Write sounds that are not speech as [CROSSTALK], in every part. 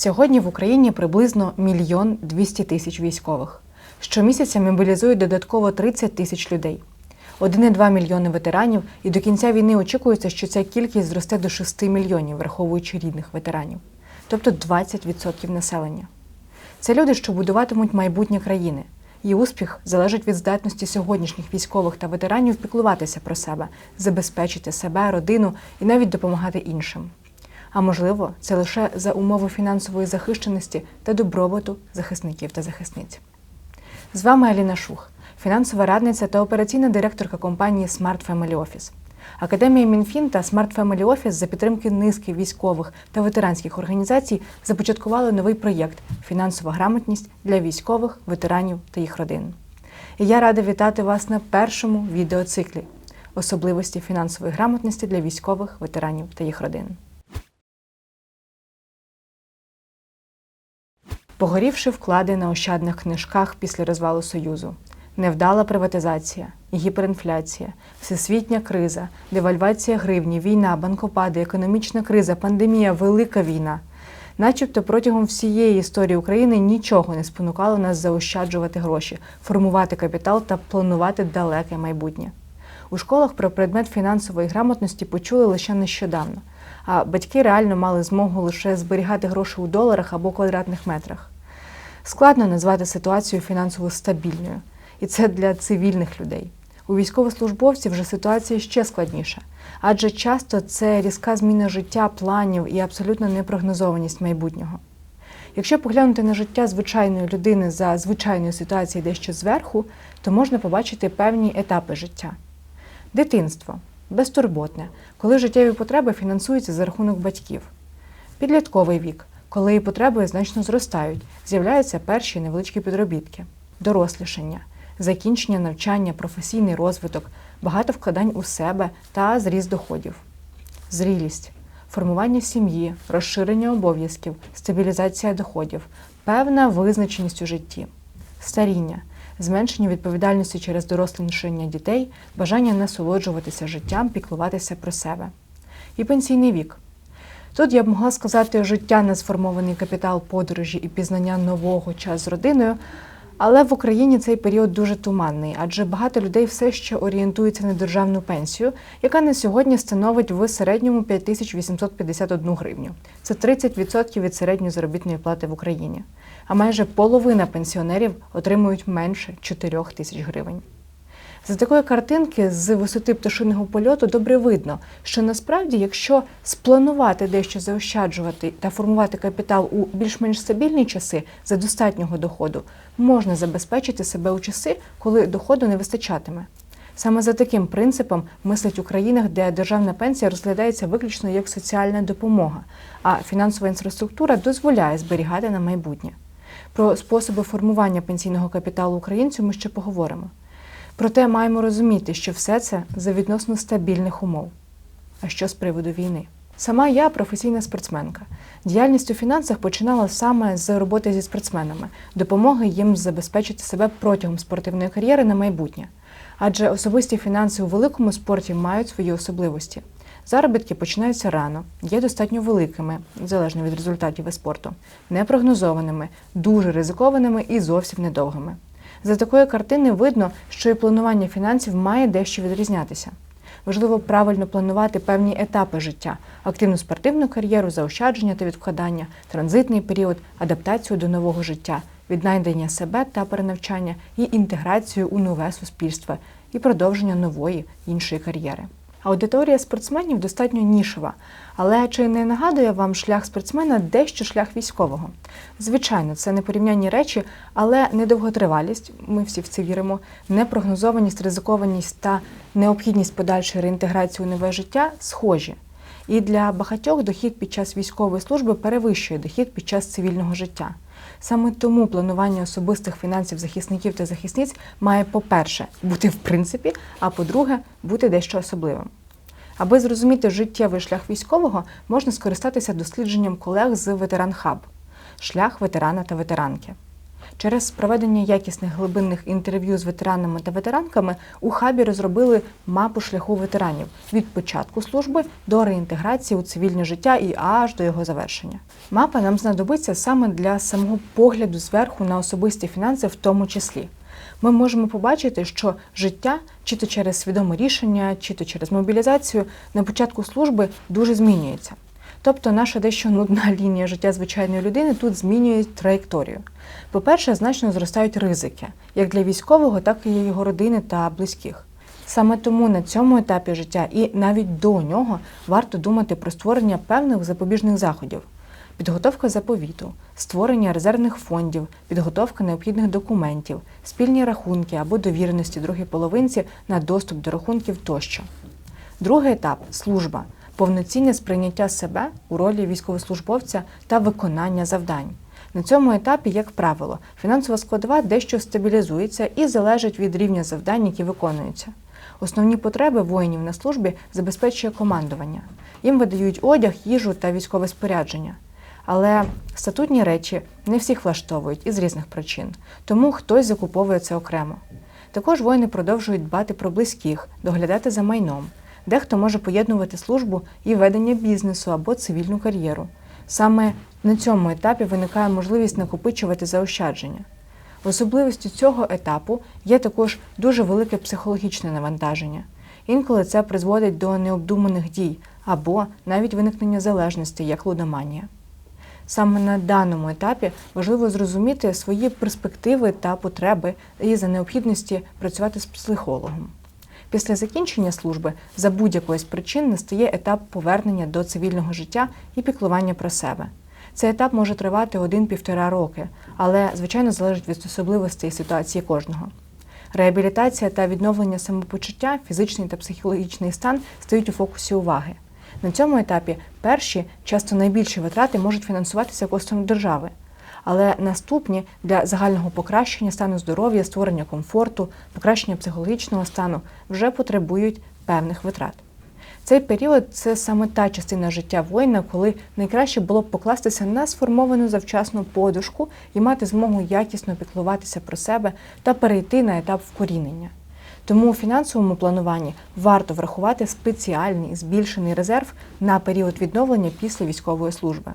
Сьогодні в Україні приблизно мільйон 200 тисяч військових. Щомісяця мобілізують додатково 30 тисяч людей. 1,2 мільйони ветеранів, і до кінця війни очікується, що ця кількість зросте до 6 мільйонів, враховуючи рідних ветеранів, тобто 20% населення. Це люди, що будуватимуть майбутнє країни. Її успіх залежить від здатності сьогоднішніх військових та ветеранів піклуватися про себе, забезпечити себе, родину і навіть допомагати іншим. А можливо, це лише за умови фінансової захищеності та добробуту захисників та захисниць. З вами Аліна Шух, фінансова радниця та операційна директорка компанії Smart Family Office. Академія Мінфін та Smart Family Office за підтримки низки військових та ветеранських організацій започаткували новий проєкт Фінансова грамотність для військових, ветеранів та їх родин. І я рада вітати вас на першому відеоциклі особливості фінансової грамотності для військових, ветеранів та їх родин. Погорівши вклади на ощадних книжках після розвалу Союзу, невдала приватизація, гіперінфляція, всесвітня криза, девальвація гривні, війна, банкопади, економічна криза, пандемія, велика війна. Начебто протягом всієї історії України нічого не спонукало нас заощаджувати гроші, формувати капітал та планувати далеке майбутнє. У школах про предмет фінансової грамотності почули лише нещодавно, а батьки реально мали змогу лише зберігати гроші у доларах або квадратних метрах. Складно назвати ситуацію фінансово стабільною, і це для цивільних людей. У військовослужбовців вже ситуація ще складніша, адже часто це різка зміна життя, планів і абсолютна непрогнозованість майбутнього. Якщо поглянути на життя звичайної людини за звичайної ситуації дещо зверху, то можна побачити певні етапи життя. Дитинство безтурботне, коли життєві потреби фінансуються за рахунок батьків. Підлітковий вік, коли потреби значно зростають, з'являються перші невеличкі підробітки, дорослішання, закінчення навчання, професійний розвиток, багато вкладань у себе та зріст доходів, зрілість, формування сім'ї, розширення обов'язків, стабілізація доходів, певна визначеність у житті, старіння, зменшення відповідальності через дорослішання дітей, бажання насолоджуватися життям, піклуватися про себе. І пенсійний вік. Тут я б могла сказати життя на сформований капітал подорожі і пізнання нового час з родиною, але в Україні цей період дуже туманний, адже багато людей все ще орієнтуються на державну пенсію, яка на сьогодні становить в середньому 5851 гривню. Це 30% від середньої заробітної плати в Україні. А майже половина пенсіонерів отримують менше 4 тисяч гривень. З такої картинки з висоти пташиного польоту добре видно, що насправді, якщо спланувати дещо заощаджувати та формувати капітал у більш-менш стабільні часи за достатнього доходу, можна забезпечити себе у часи, коли доходу не вистачатиме. Саме за таким принципом мислять у країнах, де державна пенсія розглядається виключно як соціальна допомога, а фінансова інфраструктура дозволяє зберігати на майбутнє. Про способи формування пенсійного капіталу українцю ми ще поговоримо. Проте маємо розуміти, що все це за відносно стабільних умов. А що з приводу війни? Сама я професійна спортсменка. Діяльність у фінансах починала саме з роботи зі спортсменами, допомоги їм забезпечити себе протягом спортивної кар'єри на майбутнє. Адже особисті фінанси у великому спорті мають свої особливості. Заробітки починаються рано, є достатньо великими, залежно від результатів і спорту, непрогнозованими, дуже ризикованими і зовсім недовгими. За такої картини видно, що і планування фінансів має дещо відрізнятися. Важливо правильно планувати певні етапи життя: активну спортивну кар'єру, заощадження та відкладання, транзитний період, адаптацію до нового життя, віднайдення себе та перенавчання і інтеграцію у нове суспільство і продовження нової іншої кар'єри. Аудиторія спортсменів достатньо нішова, але чи не нагадує вам шлях спортсмена дещо шлях військового? Звичайно, це не порівнянні речі, але недовготривалість, ми всі в це віримо, непрогнозованість, ризикованість та необхідність подальшої реінтеграції у нове життя схожі. І для багатьох дохід під час військової служби перевищує дохід під час цивільного життя. Саме тому планування особистих фінансів захисників та захисниць має, по-перше, бути в принципі, а по-друге, бути дещо особливим. Аби зрозуміти життєвий шлях військового, можна скористатися дослідженням колег з Ветеран Хаб шлях ветерана та ветеранки. Через проведення якісних глибинних інтерв'ю з ветеранами та ветеранками у хабі розробили мапу шляху ветеранів від початку служби до реінтеграції у цивільне життя і аж до його завершення. Мапа нам знадобиться саме для самого погляду зверху на особисті фінанси, в тому числі. Ми можемо побачити, що життя, чи то через свідоме рішення, чи то через мобілізацію, на початку служби дуже змінюється. Тобто наша дещо нудна [LAUGHS] лінія життя звичайної людини тут змінює траєкторію. По-перше, значно зростають ризики, як для військового, так і його родини та близьких. Саме тому на цьому етапі життя і навіть до нього варто думати про створення певних запобіжних заходів. Підготовка заповіту, створення резервних фондів, підготовка необхідних документів, спільні рахунки або довіреності другій половинці на доступ до рахунків тощо. Другий етап служба повноцінне сприйняття себе у ролі військовослужбовця та виконання завдань. На цьому етапі, як правило, фінансова складова дещо стабілізується і залежить від рівня завдань, які виконуються. Основні потреби воїнів на службі забезпечує командування. Їм видають одяг, їжу та військове спорядження. Але статутні речі не всіх влаштовують із різних причин, тому хтось закуповує це окремо. Також воїни продовжують дбати про близьких, доглядати за майном. Дехто може поєднувати службу і ведення бізнесу або цивільну кар'єру. Саме на цьому етапі виникає можливість накопичувати заощадження. Особливістю цього етапу є також дуже велике психологічне навантаження. Інколи це призводить до необдуманих дій або навіть виникнення залежності, як лудоманія. Саме на даному етапі важливо зрозуміти свої перспективи та потреби і за необхідності працювати з психологом. Після закінчення служби за будь-якої з причин настає етап повернення до цивільного життя і піклування про себе. Цей етап може тривати один-півтора роки, але, звичайно, залежить від особливостей ситуації кожного. Реабілітація та відновлення самопочуття, фізичний та психологічний стан стають у фокусі уваги. На цьому етапі перші, часто найбільші витрати можуть фінансуватися коштом держави, але наступні для загального покращення стану здоров'я, створення комфорту, покращення психологічного стану вже потребують певних витрат. Цей період це саме та частина життя воїна, коли найкраще було б покластися на сформовану завчасну подушку і мати змогу якісно піклуватися про себе та перейти на етап вкорінення. Тому у фінансовому плануванні варто врахувати спеціальний збільшений резерв на період відновлення після військової служби.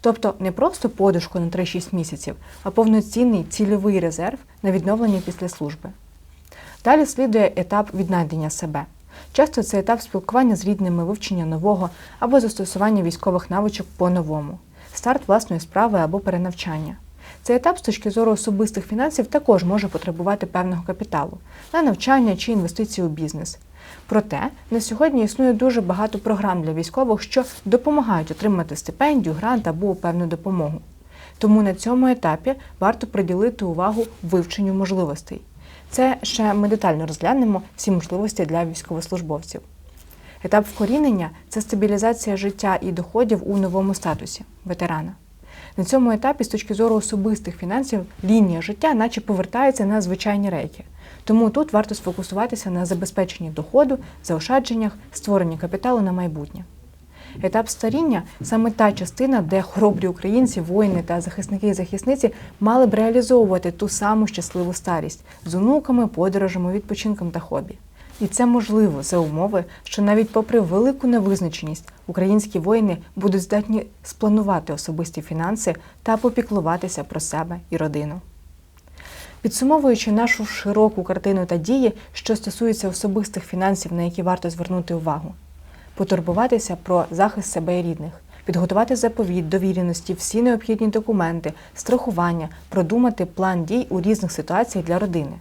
Тобто не просто подушку на 3-6 місяців, а повноцінний цільовий резерв на відновлення після служби. Далі слідує етап віднайдення себе. Часто це етап спілкування з рідними, вивчення нового або застосування військових навичок по-новому, старт власної справи або перенавчання. Цей етап з точки зору особистих фінансів також може потребувати певного капіталу на навчання чи інвестиції у бізнес. Проте на сьогодні існує дуже багато програм для військових, що допомагають отримати стипендію, грант або певну допомогу. Тому на цьому етапі варто приділити увагу вивченню можливостей. Це ще ми детально розглянемо всі можливості для військовослужбовців. Етап вкорінення це стабілізація життя і доходів у новому статусі ветерана. На цьому етапі, з точки зору особистих фінансів, лінія життя, наче повертається на звичайні рейки. Тому тут варто сфокусуватися на забезпеченні доходу, заощадженнях, створенні капіталу на майбутнє. Етап старіння саме та частина, де хоробрі українці, воїни та захисники і захисниці мали б реалізовувати ту саму щасливу старість з онуками, подорожами, відпочинком та хобі. І це можливо за умови, що навіть попри велику невизначеність українські воїни будуть здатні спланувати особисті фінанси та попіклуватися про себе і родину. Підсумовуючи нашу широку картину та дії, що стосуються особистих фінансів, на які варто звернути увагу, потурбуватися про захист себе і рідних, підготувати заповіт, довіреності, всі необхідні документи, страхування, продумати план дій у різних ситуаціях для родини.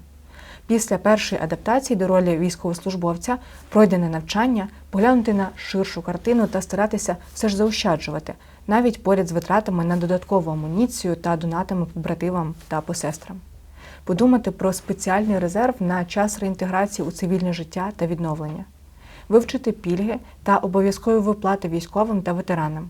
Після першої адаптації до ролі військовослужбовця пройдене навчання, поглянути на ширшу картину та старатися все ж заощаджувати, навіть поряд з витратами на додаткову амуніцію та донатами побратимам та посестрам. Подумати про спеціальний резерв на час реінтеграції у цивільне життя та відновлення, вивчити пільги та обов'язкові виплати військовим та ветеранам,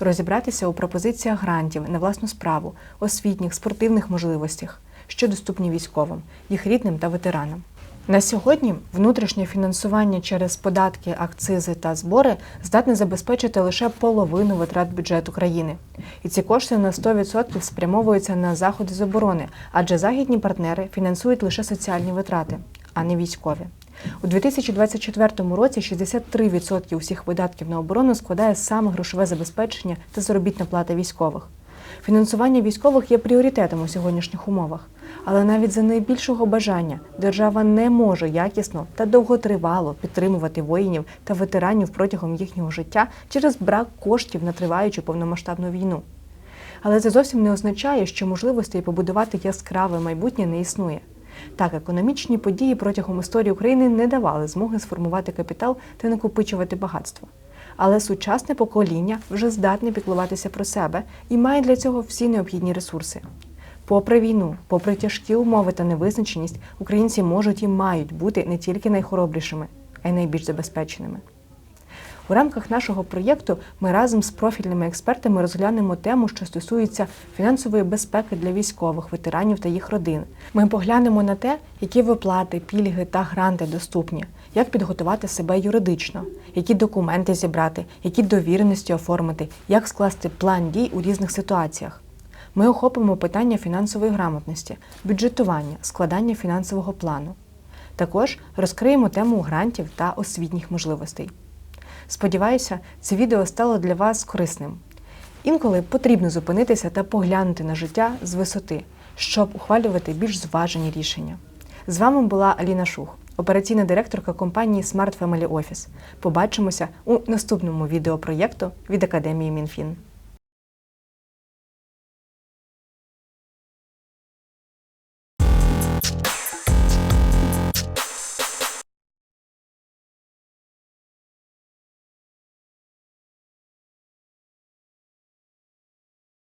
розібратися у пропозиціях грантів на власну справу, освітніх, спортивних можливостях що доступні військовим, їх рідним та ветеранам. На сьогодні внутрішнє фінансування через податки, акцизи та збори здатне забезпечити лише половину витрат бюджету країни. І ці кошти на 100% спрямовуються на заходи з оборони, адже західні партнери фінансують лише соціальні витрати, а не військові. У 2024 році 63% усіх видатків на оборону складає саме грошове забезпечення та заробітна плата військових. Фінансування військових є пріоритетом у сьогоднішніх умовах, але навіть за найбільшого бажання держава не може якісно та довготривало підтримувати воїнів та ветеранів протягом їхнього життя через брак коштів на триваючу повномасштабну війну. Але це зовсім не означає, що можливостей побудувати яскраве майбутнє не існує. Так, економічні події протягом історії України не давали змоги сформувати капітал та накопичувати багатство. Але сучасне покоління вже здатне піклуватися про себе і має для цього всі необхідні ресурси. Попри війну, попри тяжкі умови та невизначеність, українці можуть і мають бути не тільки найхоробрішими, а й найбільш забезпеченими. У рамках нашого проєкту ми разом з профільними експертами розглянемо тему, що стосується фінансової безпеки для військових, ветеранів та їх родин. Ми поглянемо на те, які виплати, пільги та гранти доступні, як підготувати себе юридично, які документи зібрати, які довіреності оформити, як скласти план дій у різних ситуаціях. Ми охопимо питання фінансової грамотності, бюджетування, складання фінансового плану. Також розкриємо тему грантів та освітніх можливостей. Сподіваюся, це відео стало для вас корисним. Інколи потрібно зупинитися та поглянути на життя з висоти, щоб ухвалювати більш зважені рішення. З вами була Аліна Шух, операційна директорка компанії Smart Family Office. Побачимося у наступному відеопроєкту від Академії МінФін.